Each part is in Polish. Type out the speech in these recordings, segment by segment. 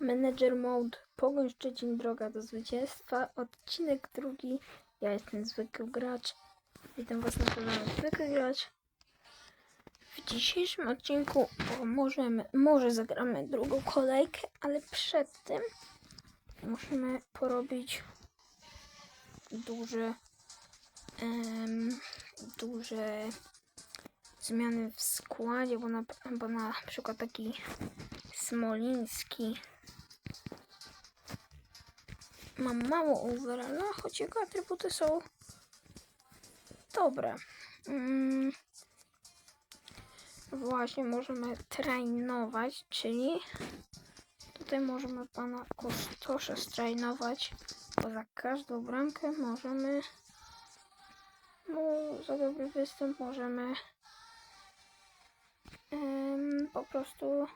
Manager Mode. Pogoń Szczecin droga do zwycięstwa. Odcinek drugi. Ja jestem zwykły gracz. Witam was na kanale Zwykły Gracz. W dzisiejszym odcinku o, możemy, może zagramy drugą kolejkę, ale przed tym musimy porobić duże duże zmiany w składzie, bo na, bo na przykład taki Smoliński mam mało overalla, choć jego atrybuty są dobre. Mm. Właśnie możemy trainować, czyli tutaj możemy pana Kostosza strainować, bo za każdą bramkę możemy no, za dobry występ możemy em, po prostu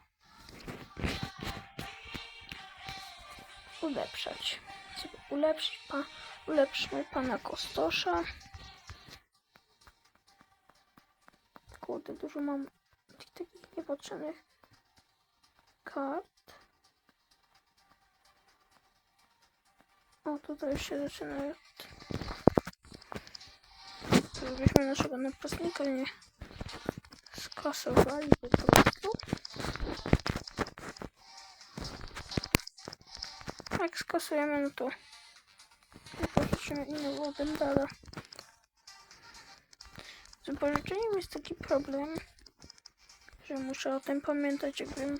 ulepszać. Sobie ulepszyć pa, ulepszmy pana Kostosza. Kurde, dużo mam tych takich niepotrzebnych kart. O, tutaj się zaczyna. Żebyśmy naszego napastnika nie skasowali po skasujemy, no to wypożyczymy innego Bendala. Z wypożyczeniem jest taki problem, że muszę o tym pamiętać, jakbym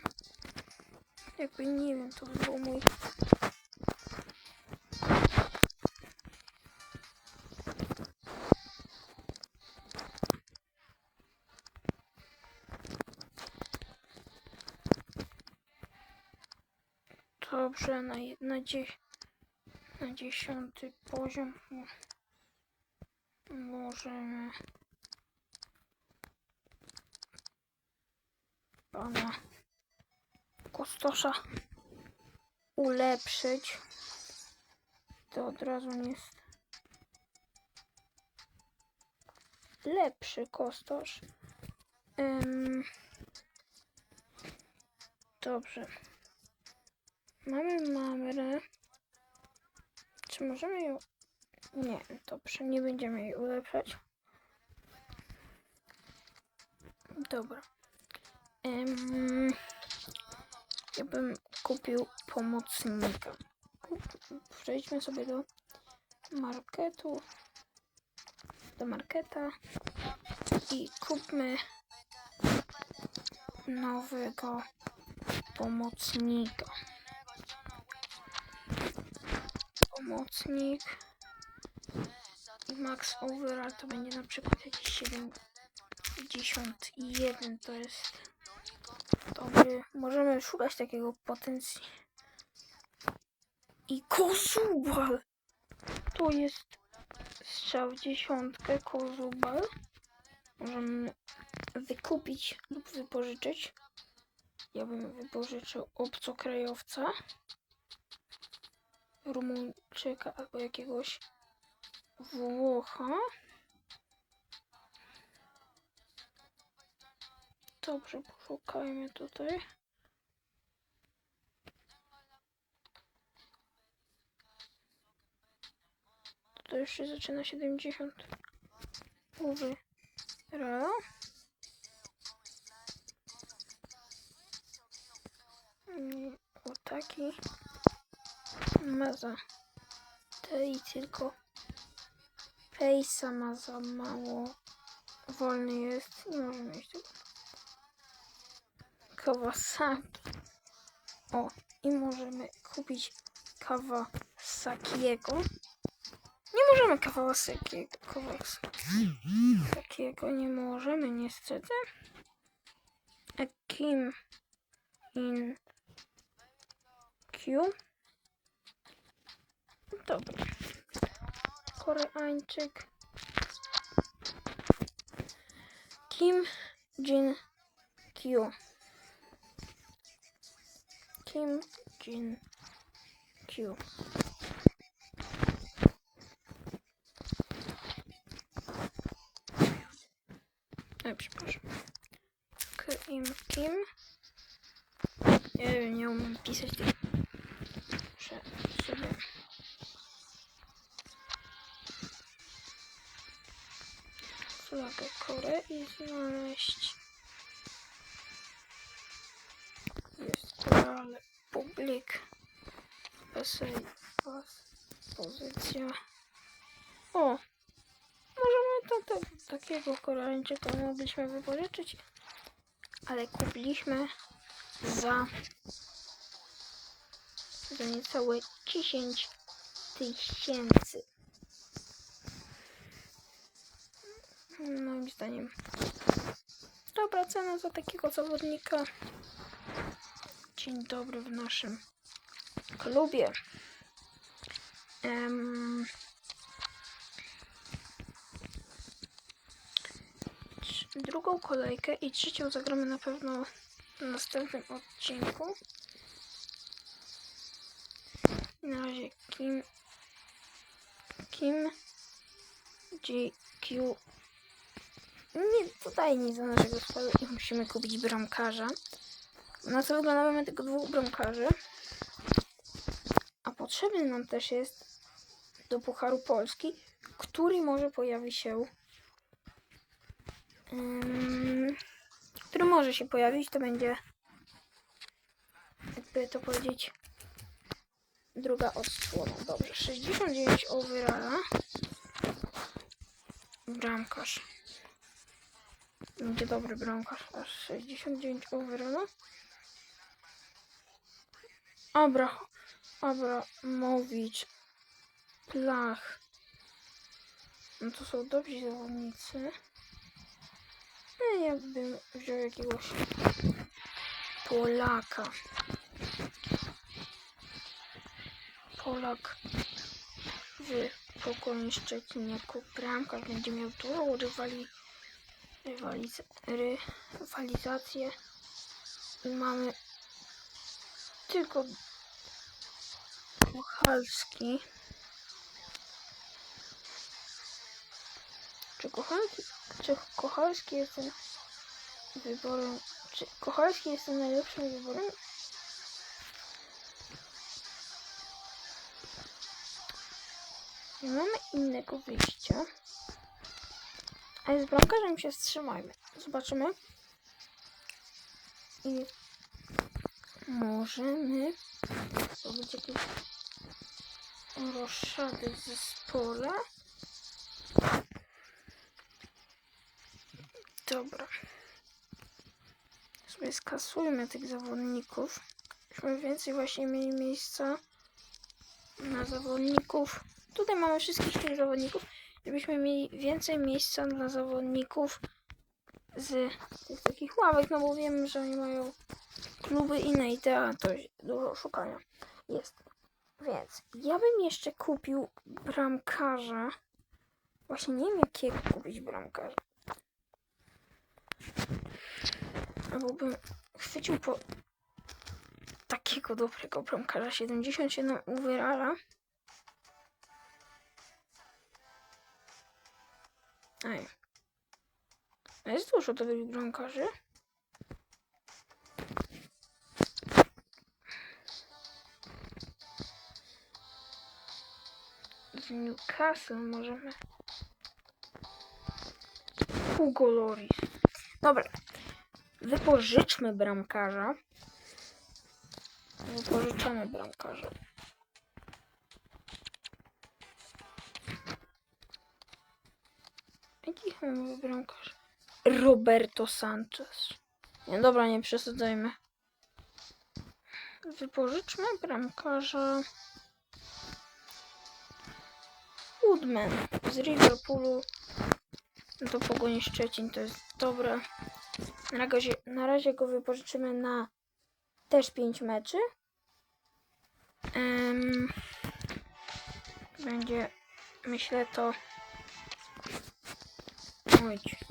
jakby nie wiem, to by był mój Dobrze, na, na, dzie, na dziesiąty poziom mo- możemy pana Kostosza ulepszyć. To od razu nie jest lepszy Kostosz. Dobrze. Mamy mamrę. Czy możemy ją... Nie, dobrze, nie będziemy jej ulepszać. Dobra. Em, ja bym kupił pomocnika. Przejdźmy sobie do marketu. Do marketa. I kupmy nowego pomocnika. Pomocnik. I max overall to będzie na przykład jakiś 71 to jest dobry. Możemy szukać takiego potencji i kozubal! To jest strzał dziesiątkę kozubal. Możemy wykupić lub wypożyczyć. Ja bym wypożyczył obcokrajowca Rumuńczyka albo jakiegoś Włocha. Dobrze, poszukajmy tutaj. To już się zaczyna 70. Uwy. Ra. Mm, O taki ma za tej tylko Fejsa ma za mało. Wolny jest. Nie możemy mieć tego. Kawasaki. O i możemy kupić Kawasakiego. Nie możemy Kawasakiego Kawasakiego nie możemy niestety. A Kim in Q Dobra. Koreańczyk. Kim Jin Kyu. Kim Jin Kyu. E, przepraszam. Kim Kim. Nie nie umiem pisać tych Flagę Korei znaleźć. Jest Real Public. PSA pozycja. O! Możemy to, to, takiego Koreańczyka mogliśmy wypożyczyć, ale kupiliśmy za za niecałe 10 tysięcy. Moim zdaniem dobra cena za takiego zawodnika. Dzień dobry w naszym klubie. Trz- drugą kolejkę i trzecią zagramy na pewno w następnym odcinku. Na razie Kim Kim GQ nie tutaj nic za naszego składu i musimy kupić bramkarza. Na co wygląda mamy tylko dwóch bramkarzy. A potrzebny nam też jest do Pucharu Polski, który może pojawi się ym, który może się pojawić, to będzie jakby to powiedzieć druga odsłona. Dobrze, 69 overalla. Bramkarz. Będzie dobry bramkarz. Aż 69 overalla. Abra, Abramowicz, Plach. No to są dobrzy zawodnicy. No ja bym wziął jakiegoś Polaka. Polak w Pogoń Szczecin jako bramkarz będzie miał dużą rywali, rywaliz, rywalizację. I mamy tylko Kochalski czy Kochalski, czy Kochalski jest tym wyborem? Czy Kochalski jest najlepszym wyborem? Nie mamy innego wyjścia. Ale z bramkarzem się wstrzymajmy. Zobaczymy. I możemy zrobić jakieś roszady w zespole. Dobra. Sobie skasujmy tych zawodników. Żebyśmy więcej właśnie mieli miejsca na zawodników. Tutaj mamy wszystkich tych zawodników, żebyśmy mieli więcej miejsca dla zawodników z tych takich ławek, no bo wiemy, że oni mają kluby inne i te, a to dużo szukania jest. Więc ja bym jeszcze kupił bramkarza. Właśnie nie wiem jakiego kupić bramkarza. Albo bym chwycił po takiego dobrego bramkarza 77 overalla. Ej. A Jest dużo dobrych bramkarzy. Z Newcastle możemy. Hugo Loris. Dobra. Wypożyczmy bramkarza. Wypożyczamy bramkarza. Jaki mamy bramkarz? Roberto Sanchez. Nie, dobra, nie przesadzajmy. Wypożyczmy bramkarza. Woodman z Liverpoolu. No to Pogoni Szczecin to jest dobre. Na razie, na razie go wypożyczymy na też 5 meczy. Em, będzie, myślę to...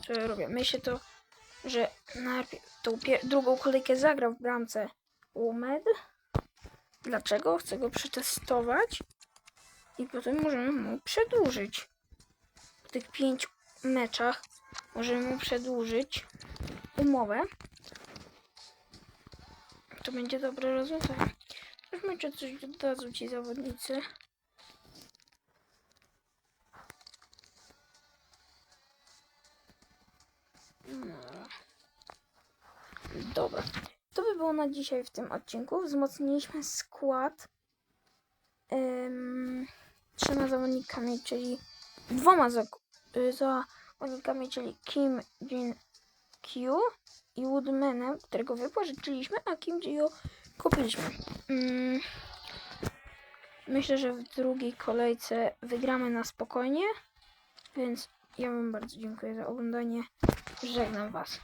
Co ja robię? Myślę to, że najpierw tą drugą kolejkę zagra w bramce Umed. Dlaczego? Chcę go przetestować. I potem możemy mu przedłużyć. W tych pięciu meczach możemy mu przedłużyć umowę. To będzie dobre rozwiązanie. Sprawdźmy, czy coś dodadzą ci zawodnicy. Dobra. To by było na dzisiaj w tym odcinku. Wzmocniliśmy skład em, trzema zawodnikami, czyli dwoma y, zawodnikami, czyli Kim Jin Kyu i Woodmanem, którego wypożyczyliśmy, a Kim Jio kupiliśmy. Mm, myślę, że w drugiej kolejce wygramy na spokojnie, więc ja wam bardzo dziękuję za oglądanie. Żegnam was.